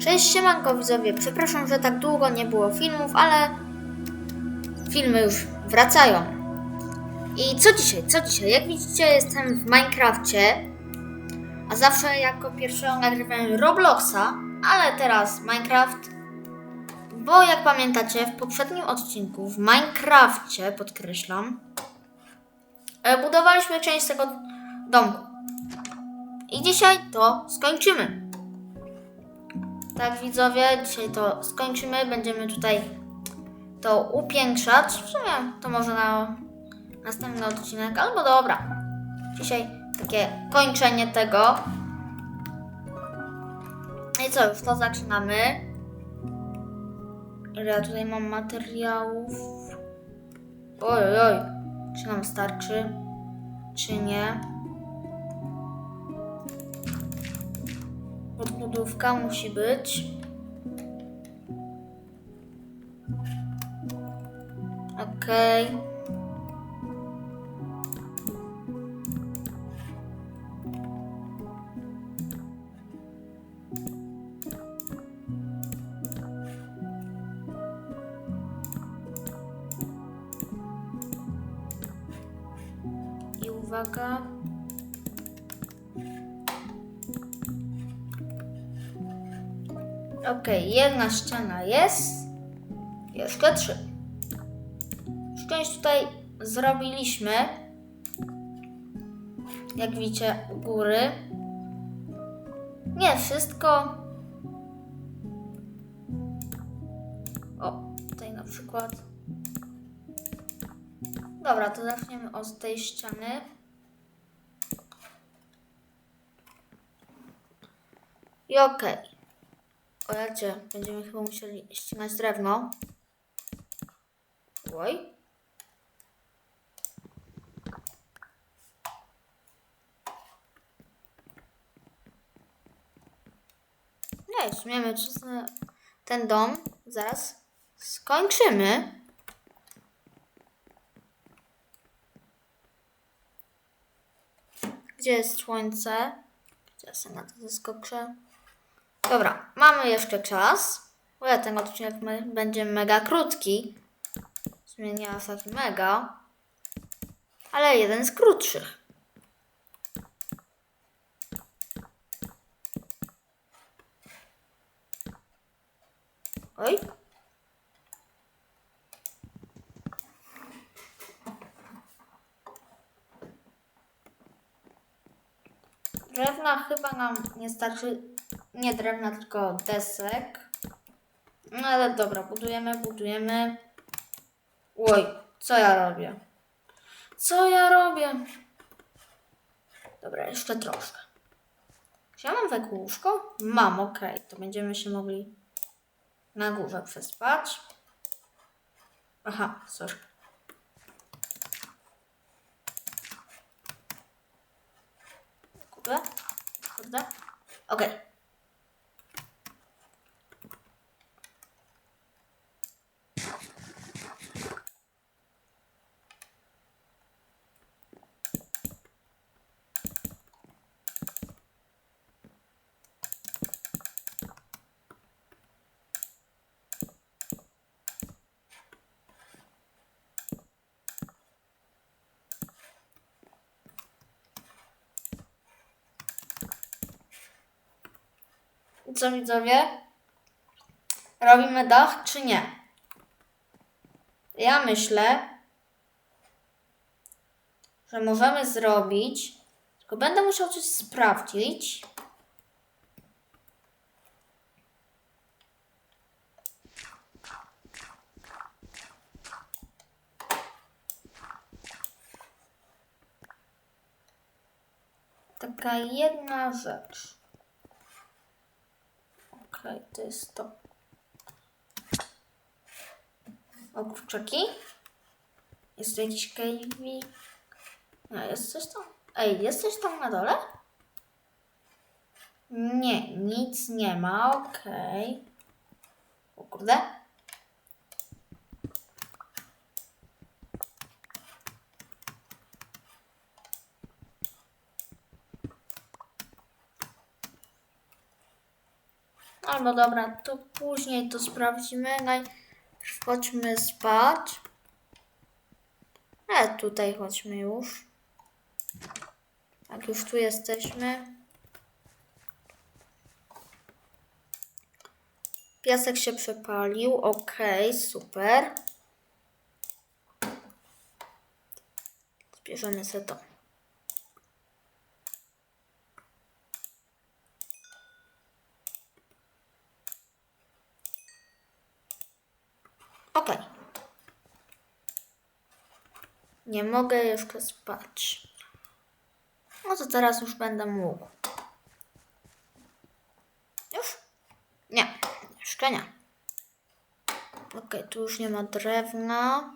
Cześć siemanko widzowie, przepraszam, że tak długo nie było filmów, ale filmy już wracają. I co dzisiaj, co dzisiaj? Jak widzicie jestem w Minecrafcie, a zawsze jako pierwszego nagrywałem Robloxa, ale teraz Minecraft, bo jak pamiętacie w poprzednim odcinku w Minecrafcie, podkreślam, e, budowaliśmy część tego domku. I dzisiaj to skończymy. Tak, widzowie, dzisiaj to skończymy. Będziemy tutaj to upiększać. W sumie to może na następny odcinek, albo dobra. Dzisiaj takie kończenie tego. I co, już to zaczynamy. Ja tutaj mam materiałów? Oj, oj, oj. Czy nam starczy? Czy nie? Podbudówka musi być. Okej. I jedna ściana jest. Jeszcze trzy. Już część tutaj zrobiliśmy. Jak widzicie u góry. Nie wszystko. O, tutaj na przykład. Dobra, to zaczniemy od tej ściany. I okej. Ojecie, będziemy chyba musieli ścinać drewno. Oj. No i w sumie my wszyscy ten dom zaraz skończymy. Gdzie jest słońce? Gdzie ja sobie na to zeskoczę? Dobra, mamy jeszcze czas. Bo ja ten odcinek będzie mega krótki. W sumie nie taki mega. Ale jeden z krótszych. Oj. Drewna chyba nam nie starczy. Nie drewna, tylko desek. No ale dobra, budujemy, budujemy. Oj, co ja robię? Co ja robię? Dobra, jeszcze troszkę. Czy ja mam wekół łóżko? Mam, okej. To będziemy się mogli na górze przespać. Aha, sorry. Kurde, kurde. Okej. I Co widzowie? Robimy dach czy nie? Ja myślę, że możemy zrobić, tylko będę musiał coś sprawdzić. Taka jedna rzecz. Okej, to jest to. O. Jest tu jakiś kejwi. Nie, jest coś tam. Ej, jest coś tam na dole? Nie, nic nie ma, okej. O kurde. Albo dobra, to później to sprawdzimy. Najpierw chodźmy spać. E, tutaj chodźmy już. Jak już tu jesteśmy. Piasek się przepalił. Ok, super. Zbierzemy sobie to. Ok. Nie mogę jeszcze spać. No to teraz już będę mógł. Już? Nie, jeszcze nie. Ok, tu już nie ma drewna.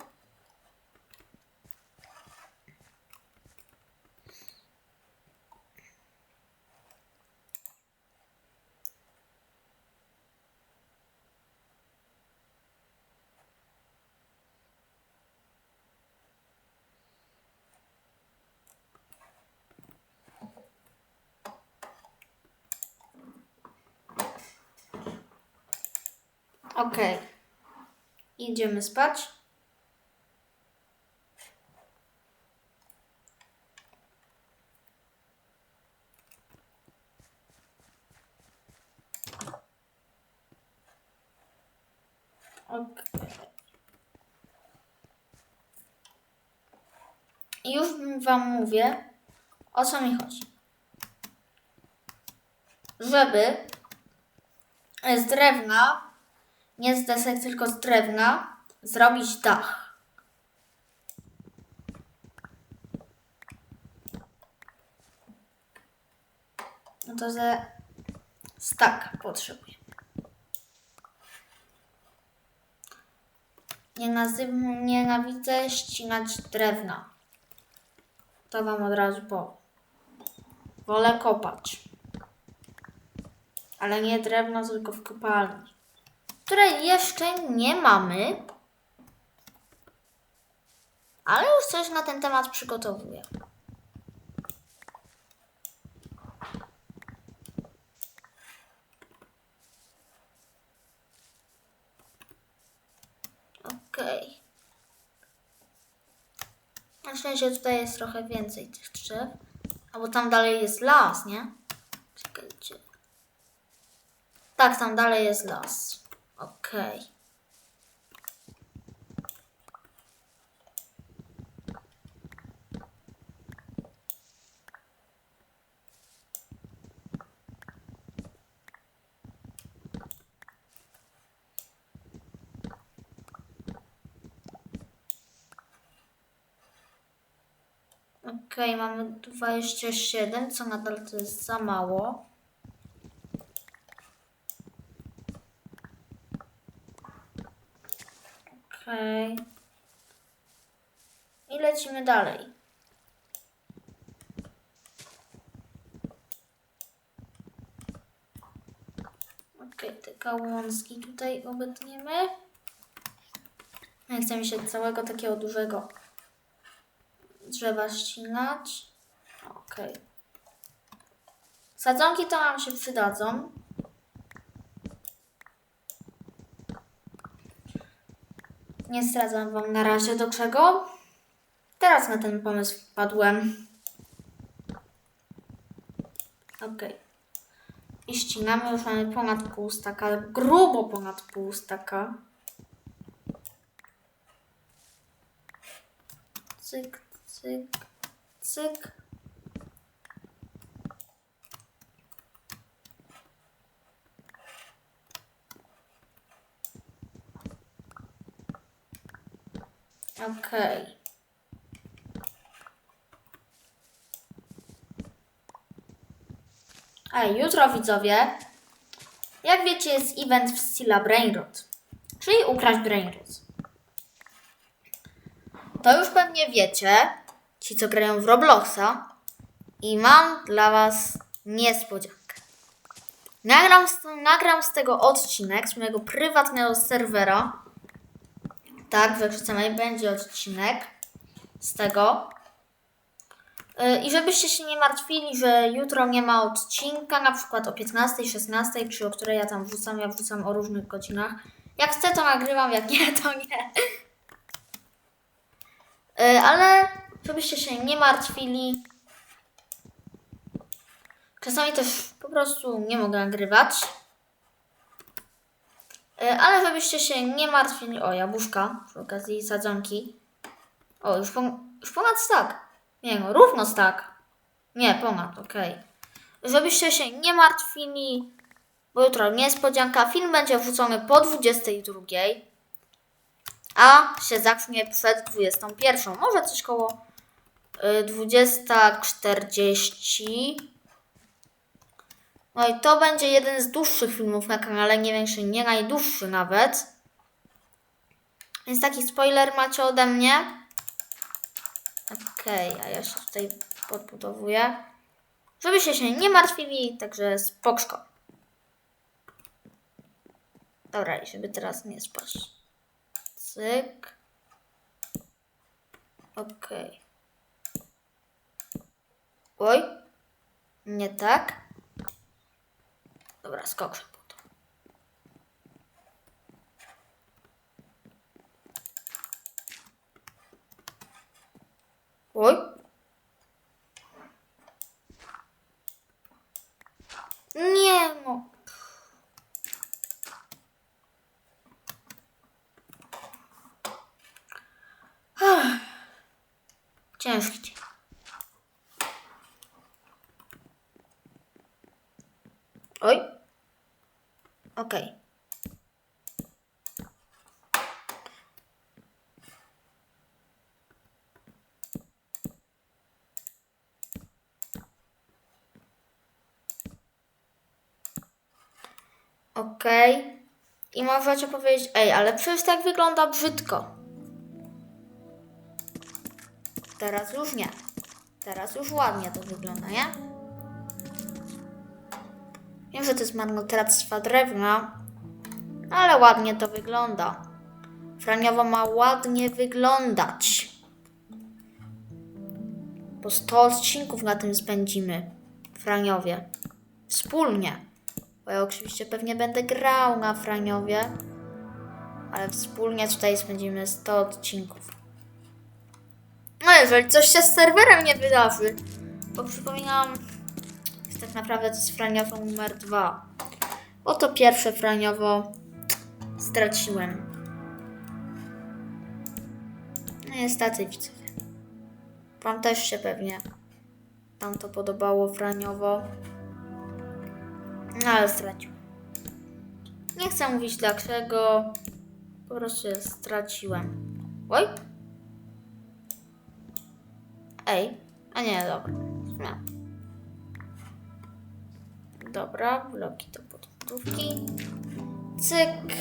Ok. Idziemy spać. Ok. I już Wam mówię, o co mi chodzi. Żeby z drewna nie z desek, tylko z drewna, zrobić dach. No to ze stak potrzebuję. Nie nazywam, nienawidzę ścinać drewna. To wam od razu powiem. Wolę kopać. Ale nie drewno, tylko w kopalni której jeszcze nie mamy, ale już coś na ten temat przygotowuję. Okej. Na szczęście tutaj jest trochę więcej tych drzew. Albo tam dalej jest las, nie? Czekajcie. Tak, tam dalej jest las. Okej. Okej, mamy 27, co nadal to jest za mało. Okej. I lecimy dalej. Okej, te gałązki tutaj obetniemy. Nie chcę mi się całego takiego dużego drzewa ścinać. Okej. Sadzonki to nam się przydadzą. Nie zdradzam Wam na razie do czego. Teraz na ten pomysł wpadłem. Ok. I ścinamy, już mamy ponad pół staka, grubo ponad pół staka. Cyk, cyk, cyk. Okej. A jutro widzowie, jak wiecie, jest event w stylu Brainrot, czyli ukraść Brainrot. To już pewnie wiecie, ci co grają w Robloxa, i mam dla Was niespodziankę. Nagram nagram z tego odcinek z mojego prywatnego serwera. Tak, wyrzucamy, będzie odcinek z tego. Y, I żebyście się nie martwili, że jutro nie ma odcinka, na przykład o 15, 16, czy o której ja tam wrzucam, ja wrzucam o różnych godzinach. Jak chcę, to nagrywam, jak nie, to nie. Y, Ale żebyście się nie martwili. Czasami też po prostu nie mogę nagrywać. Y, Ale żebyście się nie martwili. O, jabłuszka przy okazji sadzonki. O, już, po, już ponad stak. Nie no, równo stak. Nie, ponad, okej. Żebyście się nie martwili, bo jutro niespodzianka. Film będzie wrzucony po 22, a się zacznie przed 21. Może coś koło y, 20.40. No i to będzie jeden z dłuższych filmów na kanale, nie większy, nie najdłuższy nawet. Więc taki spoiler macie ode mnie. Okej, a ja się tutaj podbudowuję. Żebyście się nie martwili, także spokrzko. Dobra, i żeby teraz nie spaść. Cyk. Okej. Oj. Nie tak. Dobra, skok to. Oj. Nie no. Ciężki. Oj. Okej. Okej. I możecie powiedzieć, ej, ale przecież tak wygląda brzydko. Teraz już nie. Teraz już ładnie to wygląda, nie? Wiem, że to jest marnotrawstwa drewna, ale ładnie to wygląda. Franiowo ma ładnie wyglądać. Po 100 odcinków na tym spędzimy. Franiowie. Wspólnie. Bo ja oczywiście pewnie będę grał na Franiowie. Ale wspólnie tutaj spędzimy 100 odcinków. No jeżeli coś się z serwerem nie wydarzy. Bo przypominam, naprawdę to jest Franiowo numer 2. Bo to pierwsze Franiowo straciłem. No niestety widzowie. Wam też się pewnie tam to podobało Franiowo. No ale straciłem. Nie chcę mówić dlaczego. Po prostu straciłem. Oj. Ej. A nie, dobra. No. Dobra, bloki do podbudówki. Cyk.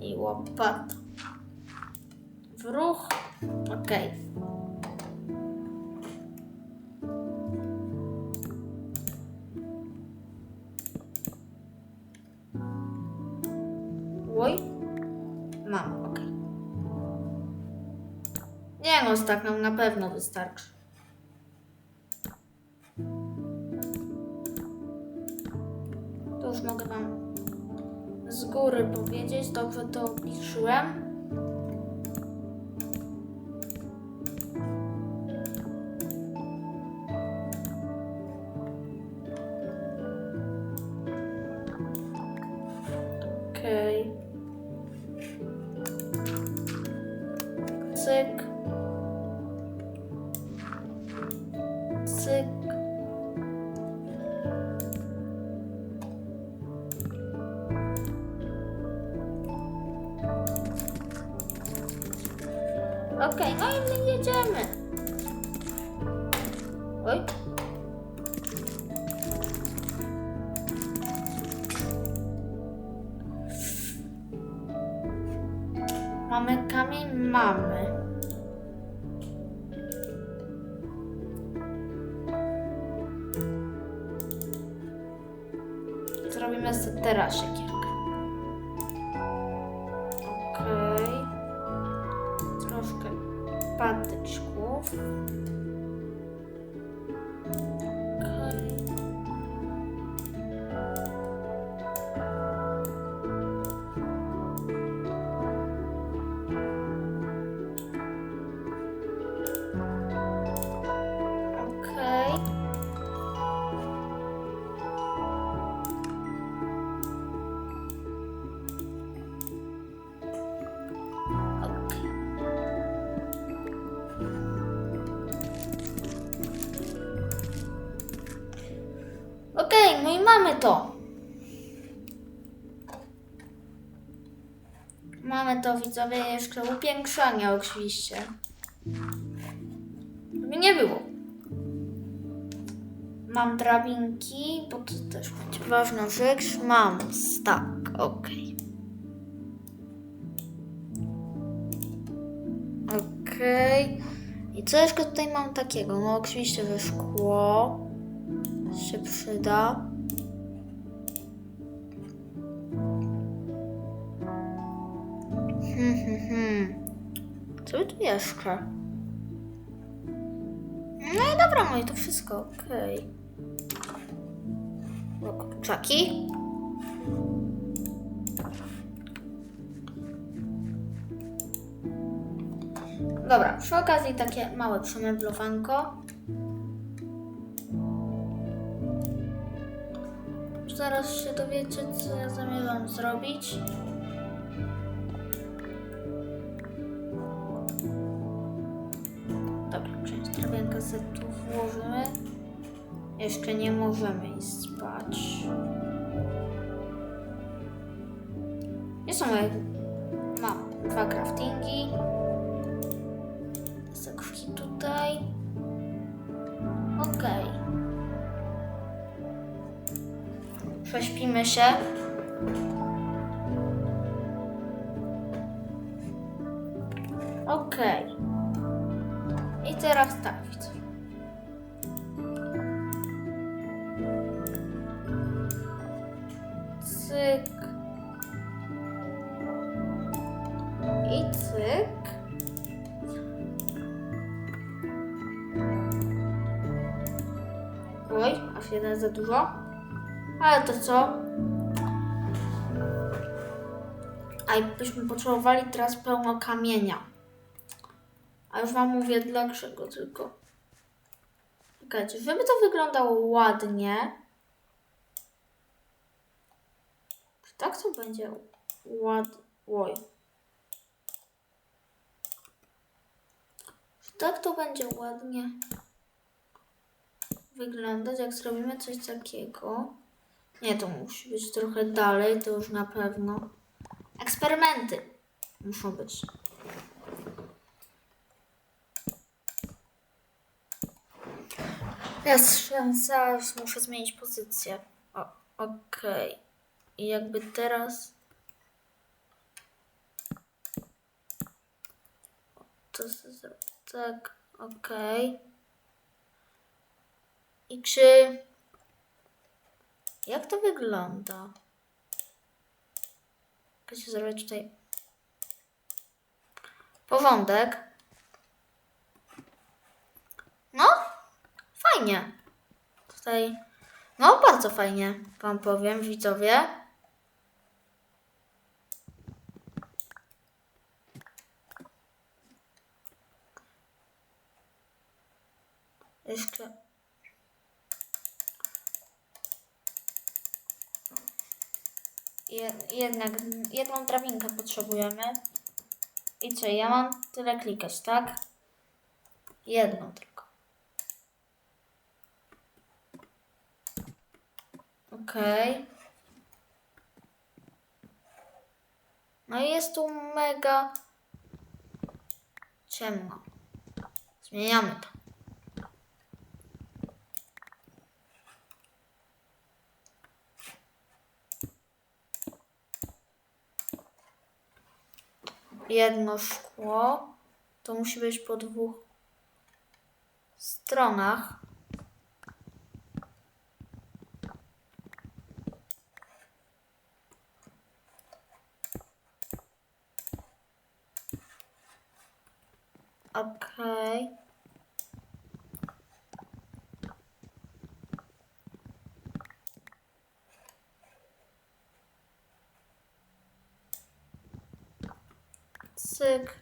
I łopata. W ruch. Okej. Oj. Mam, okej. Nie no, tak nam na pewno wystarczy. Już mogę wam z góry powiedzieć. Dobrze to obliczyłem. Zrobimy sobie Mamy to, widzowie, jeszcze upiększanie oczywiście. Żeby nie było. Mam drabinki, bo to też będzie ważna rzecz. Mam stack, okej. Okej. I co jeszcze tutaj mam takiego? No oczywiście, że szkło się przyda. Hmm. Co by tu jeszcze? No i dobra, no i to wszystko, okej. O, Kurczaki. Dobra, przy okazji takie małe przemeblowanko. Zaraz się dowiecie, co ja zamierzam zrobić. Jeszcze nie możemy iść spać. Nie są moje... Mam dwa craftingi. Zakówki tutaj. Okej. Prześpimy się. Jeden za dużo. Ale to co? A jakbyśmy potrzebowali teraz pełno kamienia. A już wam mówię dlaczego tylko. Czekajcie, żeby to wyglądało ładnie. Czy tak to będzie ład... Oj. Czy tak to będzie ładnie wyglądać, jak zrobimy coś takiego? Nie, to musi być trochę dalej, to już na pewno. Eksperymenty muszą być. Jest szansa, muszę zmienić pozycję. O, okej. I jakby teraz... To tak, okej. I czy... Jak to wygląda? Się zrobić tutaj... Porządek. No, fajnie. Tutaj, no bardzo fajnie, wam powiem, widzowie. Jeszcze. Jednak jedną drabinkę potrzebujemy. I co, ja mam tyle klikać, tak? Jedną tylko. Okej. No i jest tu mega ciemno. Zmieniamy to. Jedno szkło. To musi być po dwóch stronach. Okej. cyk.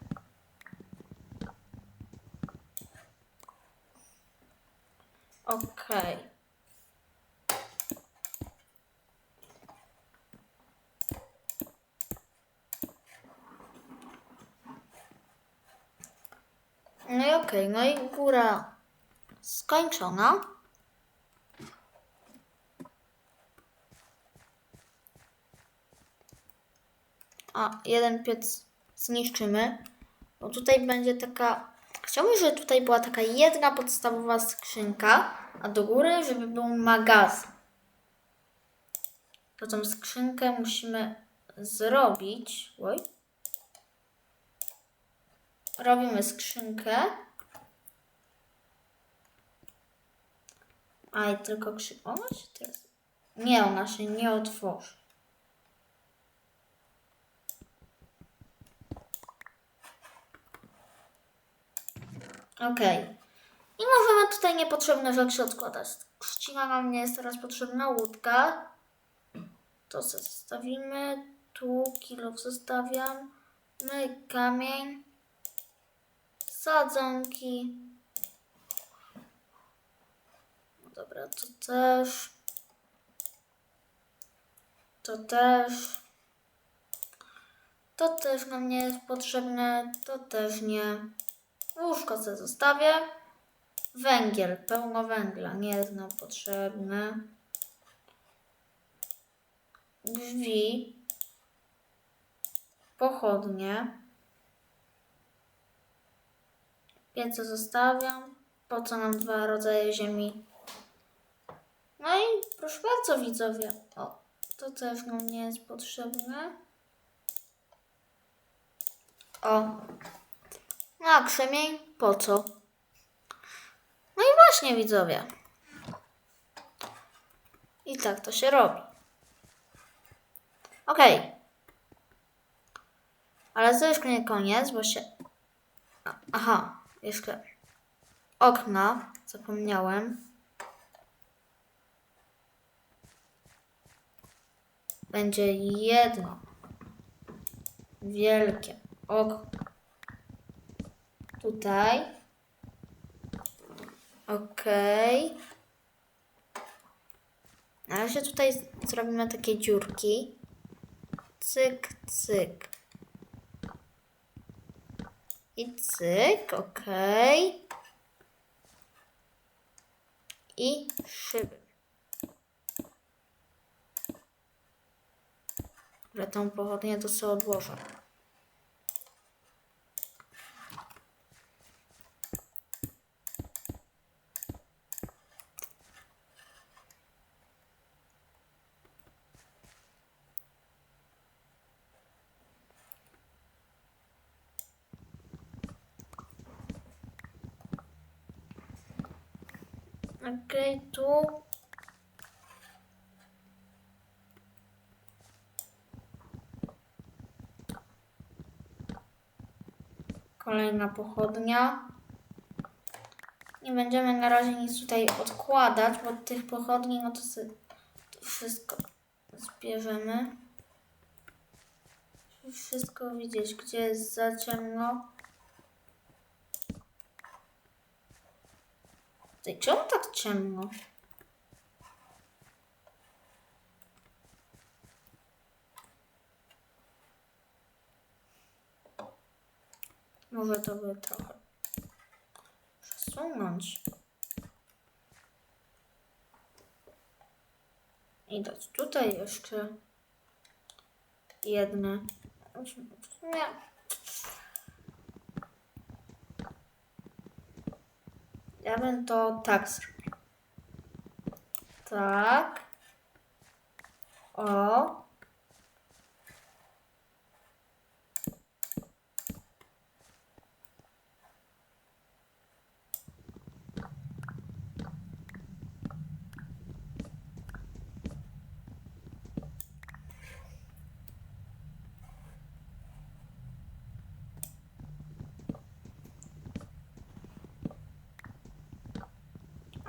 Okej. No i okej, no i góra skończona. A, jeden piec zniszczymy, bo tutaj będzie taka... Chciałbym, żeby tutaj była taka jedna podstawowa skrzynka, a do góry, żeby był magazyn. Tą skrzynkę musimy zrobić. Oj. Robimy skrzynkę. A i tylko krzy... Ona się teraz... Nie, ona się nie otworzy. Okej. I możemy tutaj niepotrzebne rzeczy odkładać. Trzcina nam nie jest teraz potrzebna, łódka. To zostawimy. Tu kilo zostawiam. I kamień. Sadzonki. Dobra, to też. To też. To też nam nie jest potrzebne. To też nie. Łóżko sobie zostawię. Węgiel, pełno węgla, nie jest nam potrzebne. Drzwi. Pochodnie. Piece zostawiam. Po co nam dwa rodzaje ziemi? No i proszę bardzo widzowie. O, to też nam nie jest potrzebne. O, no a krzemień po co? Właśnie widzowie. I tak to się robi. Okej. Ale to jeszcze nie koniec, bo się... Aha, jeszcze okna. Zapomniałem. Będzie jedno wielkie okno tutaj. Okej. Na razie tutaj zrobimy takie dziurki. Cyk, cyk. I cyk, okej. I szyby. Dobra, tą pochodnię to sobie odłożę. Tu. Kolejna pochodnia. Nie będziemy na razie nic tutaj odkładać, bo tych pochodni, no to sobie to wszystko zbierzemy. Wszystko widzieć, gdzie jest za ciemno. Tutaj czemu tak ciemno? Może to by trochę przesunąć. I dać tutaj jeszcze jedne. Nie. Ja bym to tak zrobił. Tak. O.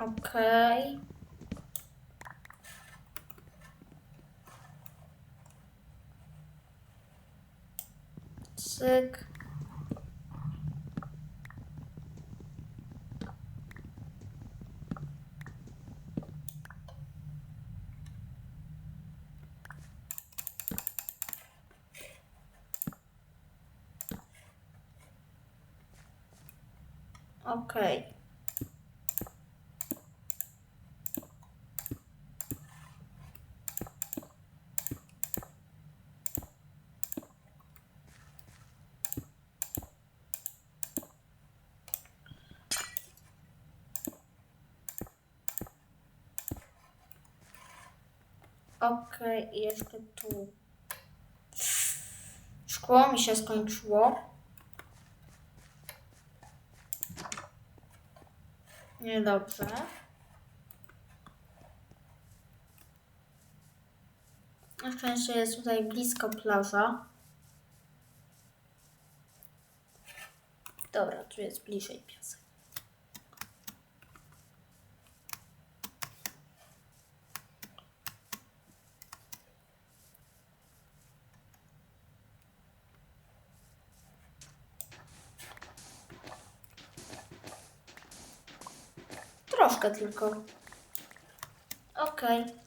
Okay. Sick. Okay. Okej, i jeszcze tu. Szkło mi się skończyło. Niedobrze. Na szczęście jest tutaj blisko plaża. Dobra, tu jest bliżej piasek. Troszkę tylko. Okej. W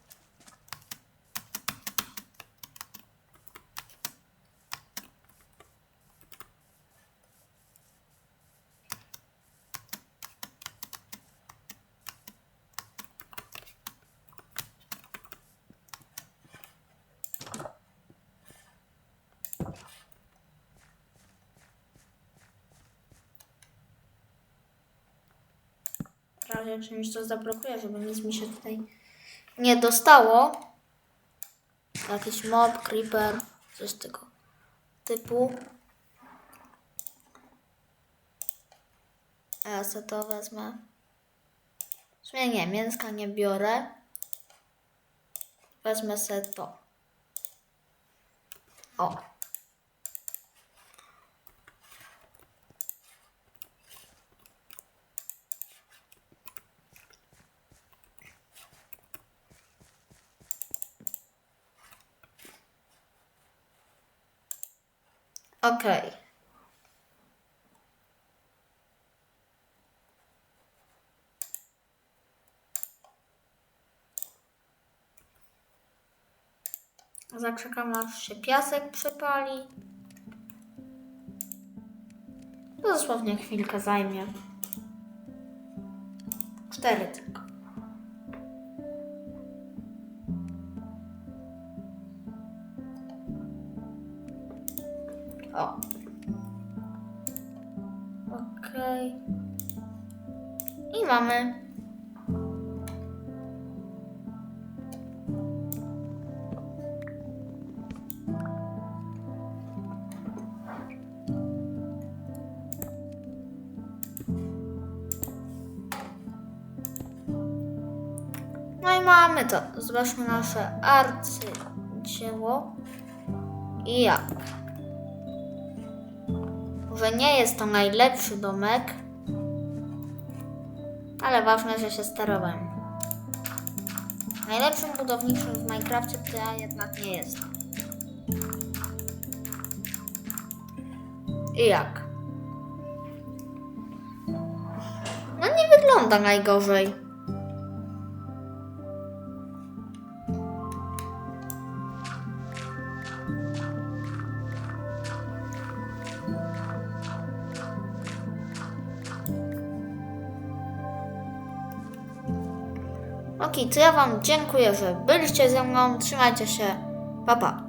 razie czymś to zablokuję, żeby nic mi się tutaj nie dostało. Jakiś mob, creeper, coś tego typu. Ja sobie to wezmę. W sumie nie, mięska nie biorę. Wezmę sobie to. O. Okej. Zaczekam aż się piasek przepali. Dosłownie chwilkę zajmie. Cztery tylko. Mamy. No i mamy to. Zobaczmy nasze arcydzieło. I jak? Może nie jest to najlepszy domek, ale ważne, że się starałem. Najlepszym budowniczym w Minecrafcie to ja jednak nie jestem. I jak? No nie wygląda najgorzej. Ok, to ja Wam dziękuję, że byliście ze mną. Trzymajcie się. Pa, pa.